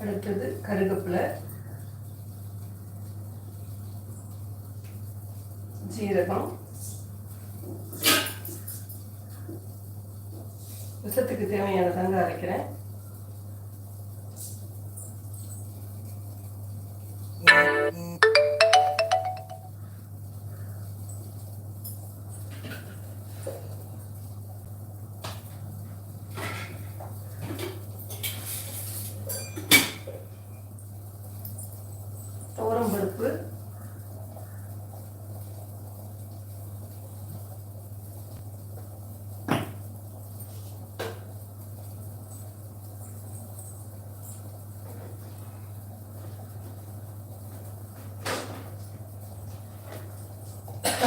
அடுத்தது கருவேப்பிலை ஜீரகம். விஷத்துக்கு தேவையான தங்க அரைக்கிறேன். துவரம் பருப்பு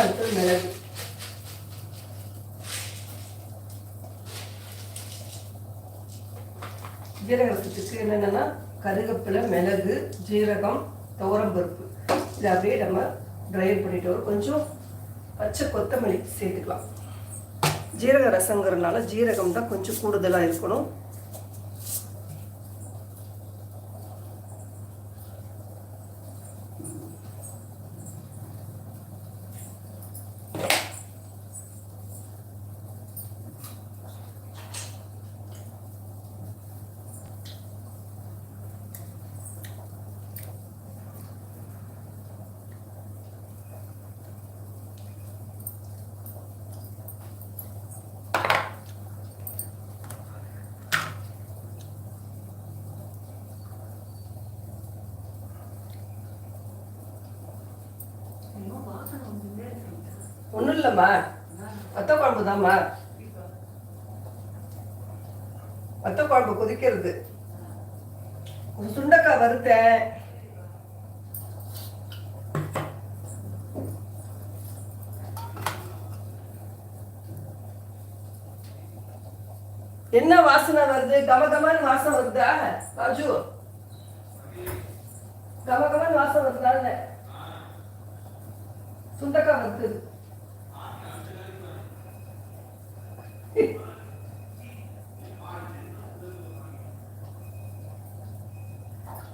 அடுத்து மிளகு ஜீரகத்துக்கு என்னென்னா கருவேப்பிலை மிளகு ஜீரகம் துவரம்பருப்பு இதை அப்படியே நம்ம ட்ரையர் பண்ணிட்டு வரும் கொஞ்சம் பச்சை கொத்தமல்லி சேர்த்துக்கலாம். ஜீரக ரசங்கிறதுனால ஜீரகம் தான் கொஞ்சம் கூடுதலாக இருக்கணும். ஒன்றும் இல்லைம்மா வத்த குழம்பு தாம்மா. வத்த குழம்பு கொதிக்கிறது. ஒரு சுண்டக்காய் வறுத்தேன். என்ன வாசனை வருது? கமகமான வாசம் வருதா? ராஜு. கமகமான வாசம் வருதா சுண்டக்காய் வறுத்தது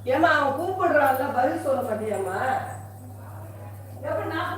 ஏமா அவன் கூப்பிடுறான்ல பதில் சொல்ல மாட்டியாமா எப்படி நான்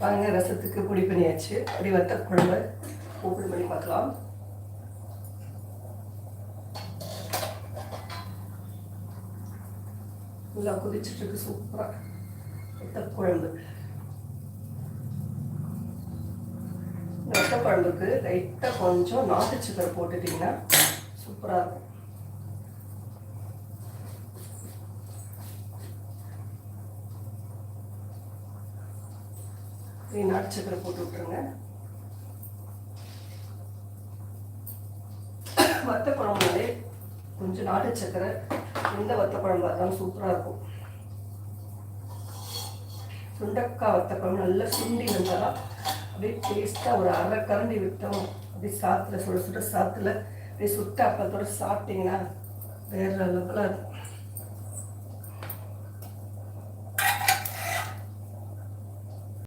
வாங்க ரசத்துக்கு பொடி பண்ணியாச்சு. அப்படி வத்த குழம்பு ஓப்பன் பண்ணி பார்க்கலாம். நல்லா கொதிச்சுட்டு இருக்கு சூப்பராக வத்த குழம்பு இந்த வத்த குழம்புக்கு லைட்டாக கொஞ்சம் நாட்டு சக்கரை போட்டுட்டிங்கன்னா சூப்பராக இருக்கும் நீ நாட்டு சக்கரை போட்டு விட்டுருங்க வத்த குழம்புனாலே கொஞ்சம் நாட்டு சக்கரை இந்த வத்த அதெல்லாம் இருந்தாலும் சூப்பராக இருக்கும். சுண்டக்காய் வத்த குழம்பு நல்லா சுண்டி வந்தாலும் அப்படியே டேஸ்ட்டாக ஒரு அரை கரண்டி விட்டோம். அப்படியே சாத்துல சுட சுட சாத்துல அப்படியே சுட்ட அப்பத்தோட சாப்பிட்டீங்கன்னா வேற லெவலாக இருக்கும்.